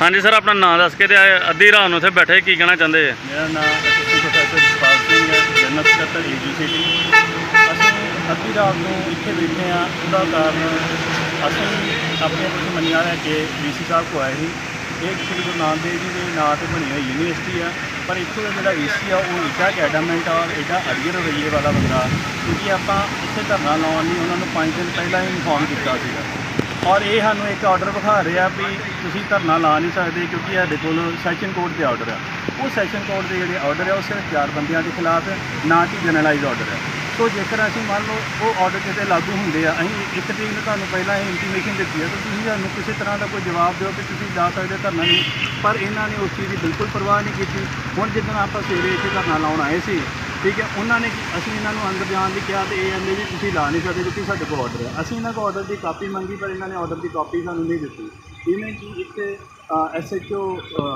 ਹਾਂਜੀ ਸਰ, ਆਪਣਾ ਨਾਮ ਦੱਸ ਕੇ ਤੇ ਆਏ- ਅੱਧੀ ਰਾਤ ਨੂੰ ਇੱਥੇ ਬੈਠੇ, ਕੀ ਕਹਿਣਾ ਚਾਹੁੰਦੇ ਜੀ? ਮੇਰਾ ਨਾਮ ਅਸਿਸਟੈਂਟ ਪ੍ਰੋਫੈਸਰ ਜਸਪਾਲ ਸਿੰਘ ਹੈ, ਜਨਰਲ ਸਕੱਤਰ ਏਜੀਸੀਟੀ ਅਸੀਂ ਅੱਧੀ ਰਾਤ ਨੂੰ ਇੱਥੇ ਬੈਠੇ ਹਾਂ, ਉਹਦਾ ਕਾਰਨ ਅਸੀਂ ਆਪਣੇ ਕੁਝ ਮੰਨਿਆ ਲੈ ਕੇ ਡੀਸੀ ਸਾਹਿਬ ਕੋ ਆਏ ਸੀ। ਇਹ ਸ੍ਰੀ ਗੁਰੂ ਨਾਨਕ ਦੇਵ ਜੀ ਦੇ ਨਾਂ ਤੇ ਬਣੀ ਹੋਈ ਯੂਨੀਵਰਸਿਟੀ ਆ, ਪਰ ਇੱਥੋਂ ਦਾ ਜਿਹੜਾ ਏਸੀ ਆ, ਉਹ ਇੱਡਾ ਅਕੈਡਮੈਂਟ ਆ ਔਰ ਐਡਾ ਅੜੀਅਰ ਰਵਈਏ ਵਾਲਾ ਬੰਦਾ, ਕਿਉਂਕਿ ਆਪਾਂ ਇੱਥੇ ਧਰਨਾ ਲਾਉਣ ਲਈ ਉਹਨਾਂ ਨੂੰ 5 ਦਿਨ ਪਹਿਲਾਂ ਹੀ ਇਨਫੋਰਮ ਕੀਤਾ ਸੀਗਾ। ਔਰ ਇਹ ਸਾਨੂੰ ਇੱਕ ਆਰਡਰ ਵਿਖਾ ਰਿਹਾ ਵੀ ਤੁਸੀਂ ਧਰਨਾ ਲਾ ਨਹੀਂ ਸਕਦੇ ਕਿਉਂਕਿ ਸਾਡੇ ਕੋਲ ਸੈਸ਼ਨ ਕੋਰਟ ਦੇ ਆਰਡਰ ਆ। ਉਹ ਸੈਸ਼ਨ ਕੋਰਟ ਦੇ ਜਿਹੜੇ ਆਰਡਰ ਆ, ਉਹ ਸਿਰਫ ਚਾਰ ਬੰਦਿਆਂ ਦੇ ਖਿਲਾਫ ਨਾ ਕਿ ਜਨਰਲਾਈਜ਼ ਆਰਡਰ ਹੈ ਸੋ ਜੇਕਰ ਅਸੀਂ ਮੰਨ ਲਓ ਉਹ ਆਰਡਰ ਕਿਤੇ ਲਾਗੂ ਹੁੰਦੇ ਆ, ਅਸੀਂ ਇੱਕ ਤਰੀਕ ਨੂੰ ਤੁਹਾਨੂੰ ਪਹਿਲਾਂ ਹੀ ਇੰਟੀਮੇਸ਼ਨ ਦਿੱਤੀ ਹੈ ਤਾਂ ਤੁਸੀਂ ਸਾਨੂੰ ਕਿਸੇ ਤਰ੍ਹਾਂ ਦਾ ਕੋਈ ਜਵਾਬ ਦਿਓ ਕਿ ਤੁਸੀਂ ਜਾ ਸਕਦੇ ਧਰਨਾ ਨਹੀਂ। ਪਰ ਇਹਨਾਂ ਨੇ ਉਸ ਚੀਜ਼ ਦੀ ਬਿਲਕੁਲ ਪਰਵਾਹ ਨਹੀਂ ਕੀਤੀ। ਹੁਣ ਜਿੱਦਣ ਆਪਾਂ ਸਵੇਰੇ ਇੱਥੇ ਧਰਨਾ ਲਾਉਣ ਆਏ ਸੀ ਠੀਕ ਹੈ, ਉਹਨਾਂ ਨੇ ਅਸੀਂ ਇਹਨਾਂ ਨੂੰ ਅੰਦਰ ਜਾਣ ਲਈ ਕਿਹਾ ਤੇ ਇਹ ਕਹਿੰਦੇ ਵੀ ਤੁਸੀਂ ਲਾ ਨਹੀਂ ਸਕਦੇ ਕਿਉਂਕਿ ਸਾਡੇ ਕੋਲ ਆਰਡਰ ਹੈ। ਅਸੀਂ ਇਹਨਾਂ ਕੋਲ ਆਰਡਰ ਦੀ ਕਾਪੀ ਮੰਗੀ, ਪਰ ਇਹਨਾਂ ਨੇ ਆਰਡਰ ਦੀ ਕਾਪੀ ਸਾਨੂੰ ਨਹੀਂ ਦਿੱਤੀ। ਜਿਵੇਂ ਕਿ ਇੱਕ ਐਸਐਚਓ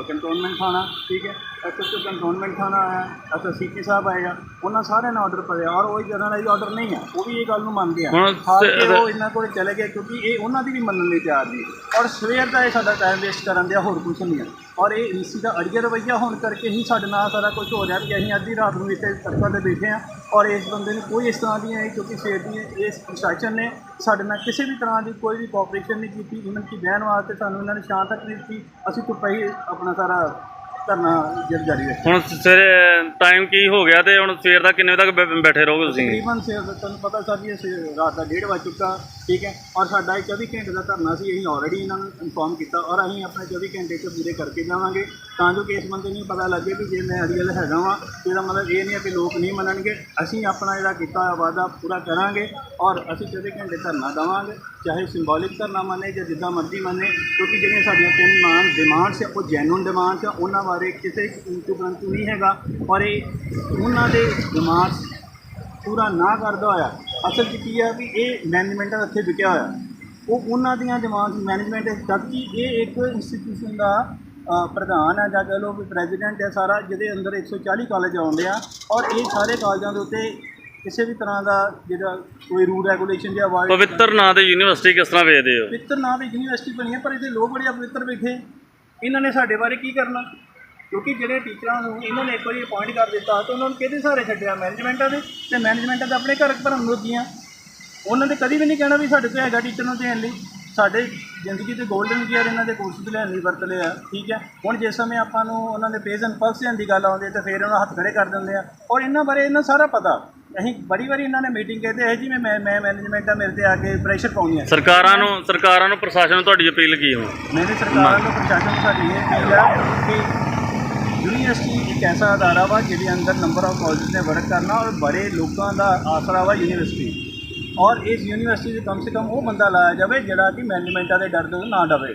ਕੰਟਰੋਲਮੈਂਟ ਥਾਣਾ ਠੀਕ ਹੈ? ਐਸਐਚਓ ਕੰਟਰੋਲਮੈਂਟ ਥਾਣਾ ਆਇਆ ਅੱਛਾ ਸੀਪੀ ਸਾਹਿਬ ਆਏਗਾ ਉਹਨਾਂ ਸਾਰਿਆਂ ਨੇ ਆਰਡਰ ਭਰਿਆ ਔਰ ਉਹ ਜਨਰਲਾਈਜ਼ ਆਰਡਰ ਨਹੀਂ ਹੈ ਉਹ ਵੀ ਇਹ ਗੱਲ ਨੂੰ ਮੰਨਦੇ ਆ। ਹੁਣ ਹਾਰ ਸ- ਕੇ ਉਹ ਇਹਨਾਂ ਕੋਲ ਚਲੇ ਗਏ ਕਿਉਂਕਿ ਇਹ ਉਹਨਾਂ ਦੀ ਵੀ ਮੰਨਣ ਲਈ ਤਿਆਰ ਨਹੀਂ ਔਰ ਸਵੇਰ ਦਾ ਇਹ ਸਾਡਾ ਟਾਈਮ ਵੇਸਟ ਕਰਨ ਦਿਆ ਹੋਰ ਕੁਝ ਨਹੀਂ ਹੈ। ਔਰ ਇਹ ਈਸੀ ਦਾ ਅੜੀਆ ਰਵਈਆ ਹੋਣ ਕਰਕੇ ਹੀ ਸਾਡੇ ਨਾਲ ਸਾਰਾ ਕੁਝ ਹੋ ਰਿਹਾ ਵੀ ਅਸੀਂ ਅੱਧੀ ਰਾਤ ਨੂੰ ਇੱਥੇ ਸੜਕਾਂ ਤੇ ਬੈਠੇ ਆ ਔਰ ਇਸ ਬੰਦੇ ਨੂੰ ਕੋਈ ਇਸ ਤਰ੍ਹਾਂ ਦੀ ਹੈ ਕਿਉਂਕਿ ਸਵੇਰ ਦੀ ਇਸ ਪ੍ਰਸ਼ਾਸਨ ਨੇ ਸਾਡੇ ਨਾਲ ਕਿਸੇ ਵੀ ਤਰ੍ਹਾਂ ਦੀ ਕੋਈ ਵੀ ਕੋਆਪਰੇਸ਼ਨ ਨਹੀਂ ਕੀਤੀ। ਇਵਨ ਦੀ ਬਹਿਣ ਵਾਸਤੇ ਸਾਨੂੰ ਇਹਨਾਂ ਨੇ ਸ਼ਾਂ ਤੱਕ ਨਹੀਂ ਦਿੱਤੀ ਅਸੀਂ ਧੁੱਪੇ ਹੀ ਆਪਣਾ ਸਾਰਾ ਧਰਨਾ ਜਰ ਜਾਰੀ ਰੱਖਿਆ। ਹੁਣ ਸਵੇਰੇ ਟਾਈਮ ਕੀ ਹੋ ਗਿਆ ਤੇ ਹੁਣ ਸਵੇਰ ਦਾ ਕਿੰਨੇ ਵਜੇ ਤੱਕ ਬੈ- ਬੈਠੇ ਰਹੋਗੇ ਤੁਸੀਂ? ਤਕਰੀਬਨ ਸੇ ਤੁਹਾਨੂੰ ਪਤਾ ਸਰ ਜੀ ਅਸੀਂ ਰਾਤ ਦਾ 1:30 ਵਜ ਚੁੱਕਾ ਠੀਕ ਹੈ? ਔਰ ਸਾਡਾ ਇਹ 24 ਘੰਟੇ ਦਾ ਧਰਨਾ ਸੀ ਅਸੀਂ ਆਲਰੇਡੀ ਇਹਨਾਂ ਨੂੰ ਇਨਫੋਰਮ ਕੀਤਾ ਔਰ ਅਸੀਂ ਆਪਣੇ 24 ਘੰਟੇ ਚ ਪੂਰੇ ਕਰਕੇ ਜਾਵਾਂਗੇ। ਤਾਂ ਜੋ ਕਿ ਇਸ ਬੰਦੇ ਨੂੰ ਪਤਾ ਲੱਗੇ ਵੀ ਜੇ ਮੈਂ ਅੜੀਅਲ ਹੈਗਾ ਵਾਂ ਤੇ ਇਹਦਾ ਮਤਲਬ ਇਹ ਨਹੀਂ ਹੈ ਕਿ ਲੋਕ ਨਹੀਂ ਮੰਨਣਗੇ। ਅਸੀਂ ਆਪਣਾ ਜਿਹੜਾ ਕੀਤਾ ਹੋਇਆ ਵਾਅਦਾ ਪੂਰਾ ਕਰਾਂਗੇ ਔਰ ਅਸੀਂ 24 ਘੰਟੇ ਧਰਨਾ ਦੇਵਾਂਗੇ ਚਾਹੇ ਸਿੰਬੋਲਿਕ ਧਰਨਾ ਮੰਨੇ ਜਾਂ ਜਿੱਦਾਂ ਮਰਜ਼ੀ ਮੰਨੇ ਕਿਉਂਕਿ ਜਿਹੜੀਆਂ ਸਾਡੀਆਂ ਤਿੰਨ ਮਾਨ ਡਿਮਾਂਡਸ ਆ ਉਹ ਜੈਨੂਨ ਡਿਮਾਂਡਸ ਆ ਉਹਨਾਂ ਬਾਰੇ ਕਿਸੇ ਕਿੰਤੂ ਪਰੰਤੂ ਨਹੀਂ ਹੈਗਾ ਔਰ ਇਹ ਉਹਨਾਂ ਦੇ ਡਿਮਾਂਡਸ ਪੂਰਾ ਨਾ ਕਰਦਾ ਹੋਇਆ। ਅਸਲ 'ਚ ਕੀ ਹੈ ਵੀ ਇਹ ਮੈਨੇਜਮੈਂਟ ਦਾ ਇੱਥੇ ਵਿਕਿਆ ਹੋਇਆ। ਉਹ ਉਹਨਾਂ ਦੀਆਂ ਡਿਮਾਂਡਸ ਮੈਨੇਜਮੈਂਟ ਜਦਕਿ ਇਹ ਇੱਕ ਇੰਸਟੀਟਿਊਸ਼ਨ ਦਾ ਪ੍ਰਧਾਨ ਹੈ ਜਾਂ ਕਹ ਲਓ ਵੀ ਪ੍ਰੈਜ਼ੀਡੈਂਟ ਹੈ ਸਾਰਾ ਜਿਹਦੇ ਅੰਦਰ 140 ਕਾਲਜ ਆਉਂਦੇ ਆ। ਔਰ ਇਹ ਸਾਰੇ ਕਾਲਜਾਂ ਦੇ ਉੱਤੇ ਕਿਸੇ ਵੀ ਤਰ੍ਹਾਂ ਦਾ ਜਿਹੜਾ ਕੋਈ ਰੂਲ ਰੈਗੂਲੇਸ਼ਨ ਜਾਂ ਅਵਾਇਡ ਪਵਿੱਤਰ ਨਾਂ ਤੇ ਯੂਨੀਵਰਸਿਟੀ ਕਿਸ ਤਰ੍ਹਾਂ ਵੇਚਦੇ ਹੋ? ਪਵਿੱਤਰ ਨਾਂ ਦੀ ਯੂਨੀਵਰਸਿਟੀ ਬਣੀ ਹੈ ਪਰ ਇਹਦੇ ਲੋਕ ਬੜੇ ਅਪਵਿੱਤਰ ਬੈਠੇ ਇਹਨਾਂ ਨੇ ਸਾਡੇ ਬਾਰੇ ਕੀ ਕਰਨਾ? ਕਿਉਂਕਿ ਜਿਹੜੇ ਟੀਚਰਾਂ ਨੂੰ ਇਹਨਾਂ ਨੇ ਇੱਕ ਵਾਰੀ ਅਪਾਇੰਟ ਕਰ ਦਿੱਤਾ ਤਾਂ ਉਹਨਾਂ ਨੂੰ ਕਿਹਦੇ ਸਹਾਰੇ ਛੱਡਿਆ? ਮੈਨੇਜਮੈਂਟਾਂ ਦੇ? ਤੇ ਮੈਨੇਜਮੈਂਟਾਂ ਦੇ ਆਪਣੇ ਘਰ ਭਰਨ ਲੋਕੀਆਂ ਉਹਨਾਂ ਨੇ ਕਦੀ ਵੀ ਨਹੀਂ ਕਹਿਣਾ ਵੀ ਸਾਡੇ ਕੋਲ ਹੈਗਾ ਟੀਚਰ ਨੂੰ ਦੇਣ ਲਈ। ਸਾਡੇ ਜ਼ਿੰਦਗੀ ਦੇ 골ਡਨ ਈਅਰ ਇਹਨਾਂ ਦੇ ਕੋਰਸ ਦੇ ਲੈਣ ਲਈ ਵਰਤ ਲਿਆ ਠੀਕ ਹੈ? ਹੁਣ ਜਿਸ ਸਮੇਂ ਆਪਾਂ ਨੂੰ ਉਹਨਾਂ ਦੇ ਪੇਜ ਐਂਡ ਪਲਸ ਦੀ ਗੱਲ ਆਉਂਦੀ ਹੈ ਤਾਂ ਫਿਰ ਉਹਨਾਂ ਹੱਥ ਖੜੇ ਕਰ ਦਿੰਦੇ ਆ। ਔਰ ਇਹਨਾਂ ਬਾਰੇ ਇਹਨਾਂ ਸਾਰਾ ਪਤਾ। ਅਸੀਂ ਬੜੀ ਵਾਰੀ ਇਹਨਾਂ ਨੇ ਮੀਟਿੰਗ ਕਹਿੰਦੇ ਹੈ ਜੀ ਮੈਂ ਮੈਂ ਮੈਨੇਜਮੈਂਟ ਆ ਮੇਰੇ ਤੇ ਆ ਕੇ ਪ੍ਰੈਸ਼ਰ ਪਾਉਣੀ ਹੈ। ਸਰਕਾਰਾਂ ਨੂੰ ਸਰਕਾਰਾਂ ਨੂੰ ਪ੍ਰਸ਼ਾਸਨ ਨੂੰ ਤੁਹਾਡੀ ਅਪੀਲ ਕੀ ਹੋ ਮੇਰੇ ਸਰਕਾਰਾਂ ਨੂੰ ਪ੍ਰਸ਼ਾਸਨ ਨੂੰ ਸਾਡੀ ਇਹ ਅਪੀਲ ਹੈ ਕਿ ਯੂਨੀਵਰਸਿਟੀ ਇੱਕ ਐਸਾ ਅਦਾਰਾ ਵਾ ਜਿਹਦੇ ਅੰਦਰ ਨੰਬਰ ਆਫ ਕਾਲਜ ਨੇ ਵਰਕ ਕਰਨਾ ਔਰ ਬੜੇ ਲੋਕਾਂ ਦਾ ਆਸਰਾ ਵਾ ਯੂਨੀਵਰਸਿਟੀ ਔਰ ਇਸ ਯੂਨੀਵਰਸਿਟੀ ਦੇ ਕਮ ਸੇ ਕਮ ਉਹ ਬੰਦਾ ਲਾਇਆ ਜਾਵੇ ਜਿਹੜਾ ਕਿ ਮੈਨੇਜਮੈਂਟਾਂ ਦੇ ਡਰ ਤੋਂ ਨਾ ਡਵੇ।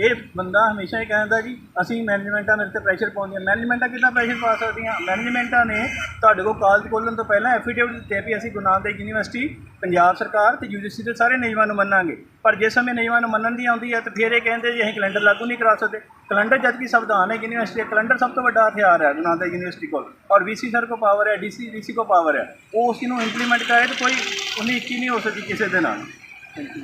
ਇਹ ਬੰਦਾ ਹਮੇਸ਼ਾ ਹੀ ਕਹਿੰਦਾ ਜੀ ਅਸੀਂ ਮੈਨੇਜਮੈਂਟਾਂ ਮੇਰੇ ਤੇ ਪ੍ਰੈਸ਼ਰ ਪਾਉਂਦੀਆਂ ਮੈਨੇਜਮੈਂਟਾਂ ਕਿੱਦਾਂ ਪ੍ਰੈਸ਼ਰ ਪਾ ਸਕਦੀਆਂ? ਮੈਨੇਜਮੈਂਟਾਂ ਨੇ ਤੁਹਾਡੇ ਕੋਲ ਕਾਲਜ ਖੋਲ੍ਹਣ ਤੋਂ ਪਹਿਲਾਂ ਐਫੀਡੇਵਿਟ ਦਿੱਤੇ ਵੀ ਅਸੀਂ ਗੁਰੂ ਨਾਨਕ ਦੇਵ ਯੂਨੀਵਰਸਿਟੀ, ਪੰਜਾਬ ਸਰਕਾਰ ਤੇ ਯੂਜੀਸੀ ਦੇ ਸਾਰੇ ਨਿਯਮਾਂ ਨੂੰ ਮੰਨਾਂਗੇ। ਪਰ ਜੇ ਸਮੇਂ ਨਿਯਮਾਂ ਨੂੰ ਮੰਨਣ ਦੀ ਆਉਂਦੀ ਹੈ ਤਾਂ ਫਿਰ ਇਹ ਕਹਿੰਦੇ ਜੀ ਅਸੀਂ ਕੈਲੰਡਰ ਲਾਗੂ ਨਹੀਂ ਕਰਾ ਸਕਦੇ। ਕੈਲੰਡਰ ਜਦ ਕਿ ਸੰਵਿਧਾਨ ਹੈ ਯੂਨੀਵਰਸਿਟੀ ਦਾ ਕੈਲੰਡਰ ਸਭ ਤੋਂ ਵੱਡਾ ਹਥਿਆਰ ਹੈ ਗੁਰੂ ਨਾਨਕ ਦੇਵ ਯੂਨੀਵਰਸਿਟੀ ਕੋਲ। ਔਰ ਵੀਸੀ ਸਰ ਕੋ ਪਾਵਰ ਹੈ ਡੀਸੀ ਡੀਸੀ ਕੋ ਪਾਵਰ ਹੈ। ਉਹ ਉਸ ਨੂੰ ਇੰਪਲੀਮੈਂਟ ਕਰੇ ਤਾਂ ਕੋਈ ਉਨੀ ਇੱਕੀ ਨਹੀਂ ਹੋ ਸਕਦੀ ਕਿਸੇ ਦੇ ਨਾਲ। Thank you